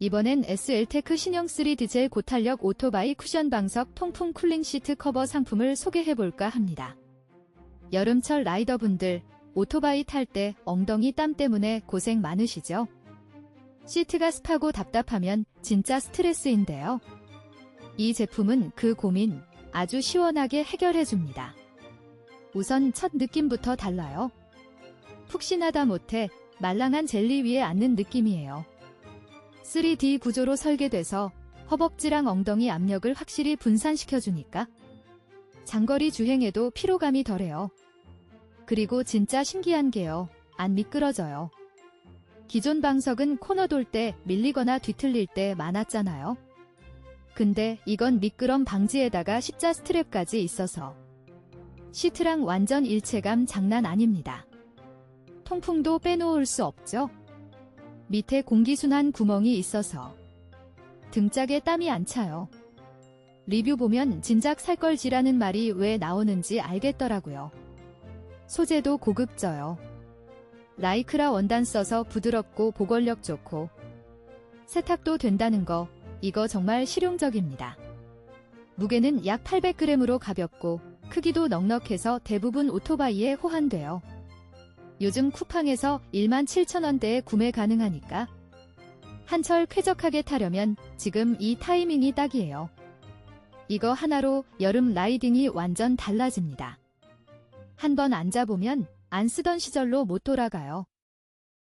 이번엔 SL테크 신형3 디젤 고탄력 오토바이 쿠션 방석 통풍 쿨링 시트 커버 상품을 소개해볼까 합니다. 여름철 라이더분들 오토바이 탈 때 엉덩이 땀 때문에 고생 많으시죠? 시트가 습하고 답답하면 진짜 스트레스인데요. 이 제품은 그 고민 아주 시원하게 해결해줍니다. 우선 첫 느낌부터 달라요. 푹신하다 못해 말랑한 젤리 위에 앉는 느낌이에요. 3D 구조로 설계돼서 허벅지랑 엉덩이 압력을 확실히 분산시켜주니까 장거리 주행에도 피로감이 덜해요. 그리고 진짜 신기한 게요. 안 미끄러져요. 기존 방석은 코너 돌 때 밀리거나 뒤틀릴 때 많았잖아요. 근데 이건 미끄럼 방지에다가 십자 스트랩까지 있어서 시트랑 완전 일체감 장난 아닙니다. 통풍도 빼놓을 수 없죠. 밑에 공기순환 구멍이 있어서 등짝에 땀이 안 차요. 리뷰 보면 진작 살 걸지라는 말이 왜 나오는지 알겠더라고요. 소재도 고급져요. 라이크라 원단 써서 부드럽고 보관력 좋고 세탁도 된다는 거 이거 정말 실용적입니다. 무게는 약 800g으로 가볍고 크기도 넉넉해서 대부분 오토바이에 호환돼요. 요즘 쿠팡에서 17,000원대에 구매 가능하니까 한철 쾌적하게 타려면 지금 이 타이밍이 딱이에요. 이거 하나로 여름 라이딩이 완전 달라집니다. 한번 앉아보면 안 쓰던 시절로 못 돌아가요.